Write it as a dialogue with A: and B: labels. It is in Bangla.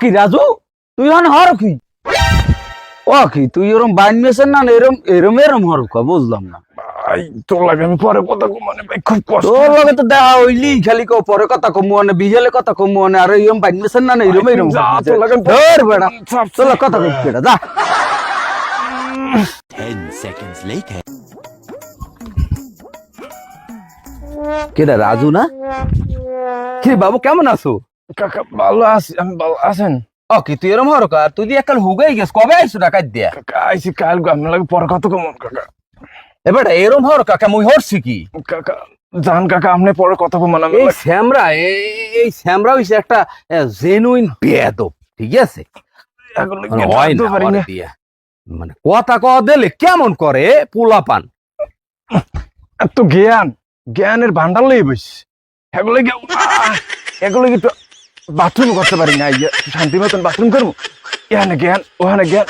A: কি রাজু? তুই হন হর কি? ও কি তুই এরম বাইন মেশন না এরম এরম এরম হর কা? বুঝলাম না।
B: ভাই তোর লাগে আমি পরে কথা কম মানে ভাই খুব কষ্ট।
A: তোর লগে তো দেখা হইলি খালি কো পরে কথা কমু মানে বিজালে কথা কমু মানে আর এরম বাইন মেশন না এরম এরম
B: তোর লাগে
A: ধর বেড়া। তোর কথা কই বেড়া যা।
C: 10 seconds later.
A: কেডা রাজু না কি বাবু কেমন আছো
B: কাকা ভালো আছি আমি ভালো আছেন।
A: ও কি তুই এরম হর কা তুই একাল হুগাই গেছ কবে আইছো টাকা দিয়া?
B: কাকা আইসি কাল আপনার লাগে পরে কথা কম কাকা।
A: এবার এরম হর কাকা মুই হরছি কি?
B: কাকা জান কাকা আপনি পরে কথা কম মানে
A: এই শ্যামরা এই- শ্যামরা হইছে একটা জেনুইন বেয়াদব ঠিক আছে? মানে হয় না। মানে কথা ক দিলে কেমন করে পোলা পান
B: এত জ্ঞান জ্ঞানের ভান্ডার লই বস এগুলো কি এগুলো কি বাথরুম করতে পারি না শান্তি মতন বাথরুম করব এখানে জ্ঞান ওখানে জ্ঞান।